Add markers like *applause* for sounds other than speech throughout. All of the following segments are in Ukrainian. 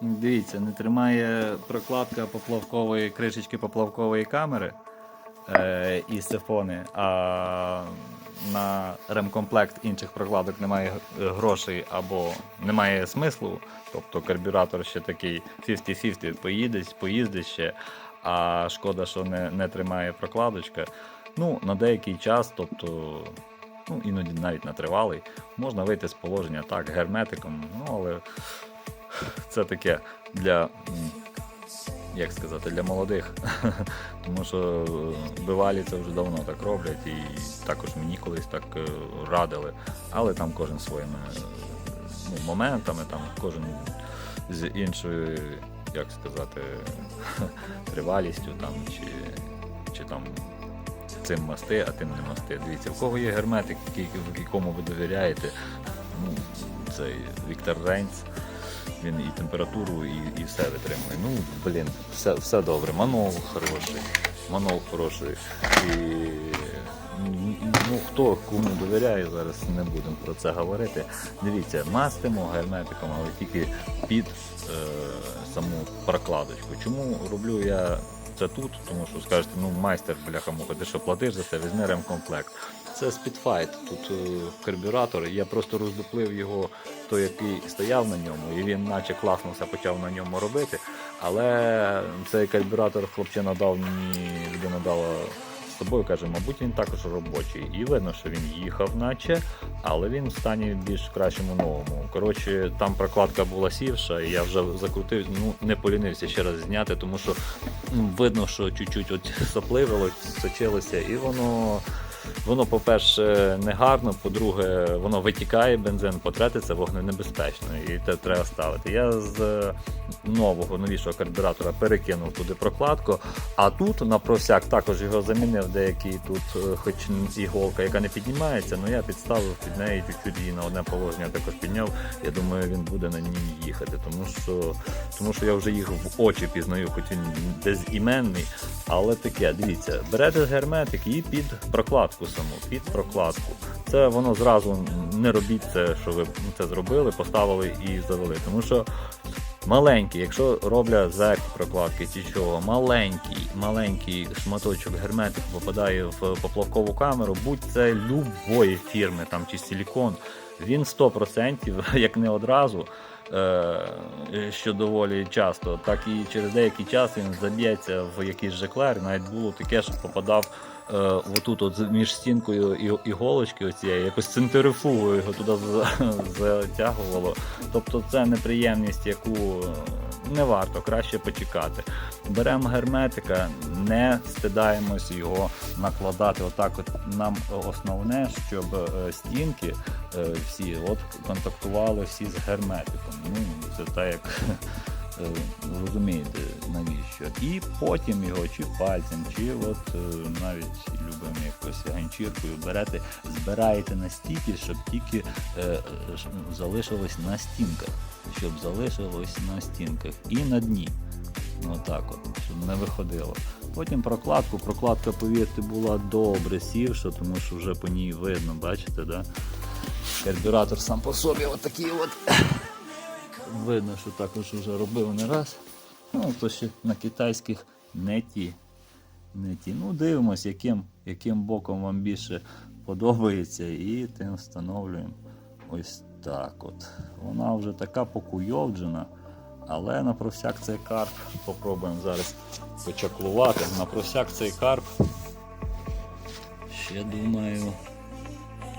Дивіться, не тримає прокладка поплавкової кришечки поплавкової камери е, і сифони, а на ремкомплект інших прокладок немає грошей або немає смислу. Тобто карбюратор ще такий 50-50 поїдеть, поїздить ще, а шкода, що не, не тримає прокладочка. Ну, на деякий час, тобто, ну, іноді навіть на тривалий, можна вийти з положення так, герметиком, ну але це таке для, як сказати, для молодих. *laughs* Тому що е, бивалі це вже давно так роблять, і також мені колись так е, радили. Але там кожен своїми е, ну, моментами, там кожен з іншою, як сказати, *laughs* тривалістю там, чи, чи там цим масти, а тим не масти. Дивіться, в кого є герметик, в якому ви довіряєте, ну, цей Віктор Рейнц. Він і температуру, і, і все витримує. Ну, блін, все, все добре. Манол хороший. Манол хороший. І ну, хто кому довіряє, зараз не будемо про це говорити. Дивіться, мастимо герметиком, але тільки під е, саму прокладочку. Чому роблю я це тут? Тому що скажете, ну майстер, бляха муха, ти що платиш за це, візьми ремкомплект. Це Speedfight, тут е, карбюратор. Я просто роздуплив його, той, який стояв на ньому, і він наче класно все почав на ньому робити. Але цей карбюратор хлопчина дав мені, людина дала з собою, каже, мабуть, він також робочий. І видно, що він їхав, наче, але він в стані більш кращому новому. Коротше, там прокладка була сівша, і я вже закрутив, ну не полінився ще раз зняти, тому що видно, що чуть-чуть от сопливило, сочилося, і воно. Воно, по-перше, не гарно, по-друге, воно витікає бензин, потрети це вогненебезпечно, і це треба ставити. Я з е, нового, новішого карбюратора перекинув туди прокладку, а тут на просяк також його замінив деякий тут, е, хоч іголка, яка не піднімається, але я підставив під неї чуть-чуть її на одне положення також підняв. Я думаю, він буде на ній їхати, тому що, тому що я вже їх в очі пізнаю, хоч він безіменний, але таке, дивіться, берете герметик і під прокладку саму, під прокладку. Це воно зразу не робіть це, що ви це зробили, поставили і завели. Тому що маленький, якщо роблять зек прокладки чи чого, маленький, маленький шматочок герметику попадає в поплавкову камеру, будь це любої фірми, там чи силікон, він 100%, *laughs* як не одразу. е, Що доволі часто, так і через деякий час він заб'ється в якийсь жеклер. Навіть було таке, що попадав е, отут, от між стінкою і іголочки, оцієї, якось центрифугою його туди *laughs* затягувало. Тобто це неприємність, яку не варто, краще почекати. Беремо герметика, не стидаємось його накладати. Отак, от нам основне, щоб е, стінки е, всі от контактували всі з герметиком. Ну, це так як. Е, Розумієте навіщо? І потім його чи пальцем, чи от е, навіть любим якось ганчіркою берете, збираєте настільки, щоб тільки е, е, залишилось на стінках, щоб залишилось на стінках і на дні. Ну так от, щоб не виходило. Потім прокладку. Прокладка, повірте, була добре сівша, тому що вже по ній видно, бачите, да? Карбюратор сам по собі отакий от. Видно, що також вже робив не раз. Ну, то ще на китайських не ті. Не ті. Ну, дивимось, яким, яким боком вам більше подобається, і тим встановлюємо ось так от. Вона вже така покуйовджена, але на просяк цей карп попробуємо зараз почаклувати. На просяк цей карп. Ще думаю,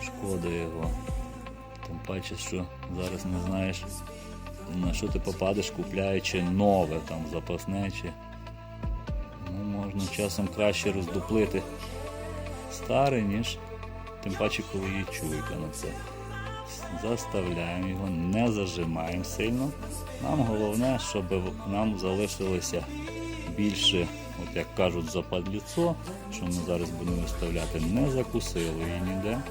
шкода його. Тим паче, що зараз не знаєш, на що ти попадеш, купляючи нове, там запасне чи. Ну, можна часом краще роздуплити старе, ніж тим паче, коли є чуйка на це. Заставляємо його, не зажимаємо сильно. Нам головне, щоб нам залишилося більше, от як кажуть, западліцо, що ми зараз будемо виставляти, не закусило її ніде.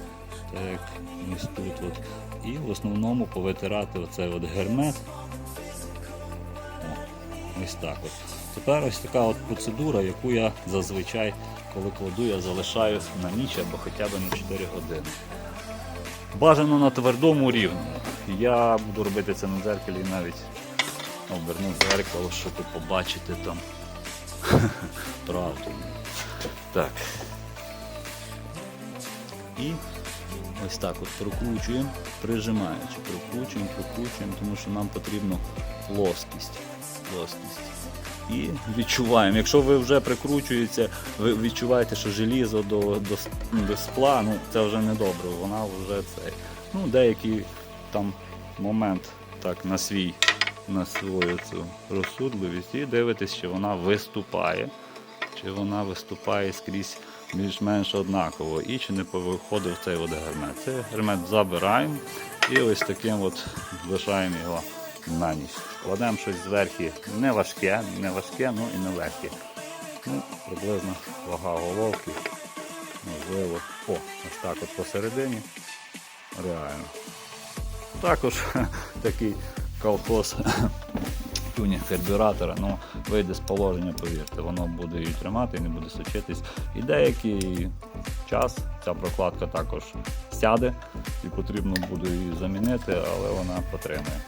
Так ось тут. От. І в основному повитирати оцей от гермет. Ось так от. Тепер ось така от процедура, яку я зазвичай, коли кладу, я залишаю на ніч або хоча б на 4 години. Бажано на твердому рівні. Я буду робити це на дзеркалі навіть оберну зеркало, щоб побачити там *laughs* правду. Так. І ось так от прокручуємо, прижимаючи, прокручуємо, прокручуємо, тому що нам потрібно плоскість. плоскість. І відчуваємо. Якщо ви вже прикручуєте, ви відчуваєте, що желізо до, до, до скла, ну це вже не добре, вона вже це. Ну, деякий там момент так на свій, на свою цю розсудливість і дивитесь, чи вона виступає, чи вона виступає скрізь більш-менш однаково і чи не повиходив цей от гермет. Цей гермет забираємо і ось таким от лишаємо його на ніч. Кладемо щось зверху не важке, не важке, ну і не легке. Ну, приблизно вага головки. Можливо. О, ось так от посередині. Реально. Також *laughs* такий колхоз тюнінг карбюратора, ну вийде з положення, повірте, воно буде її тримати і не буде сучитись. І деякий час ця прокладка також сяде і потрібно буде її замінити, але вона потримає.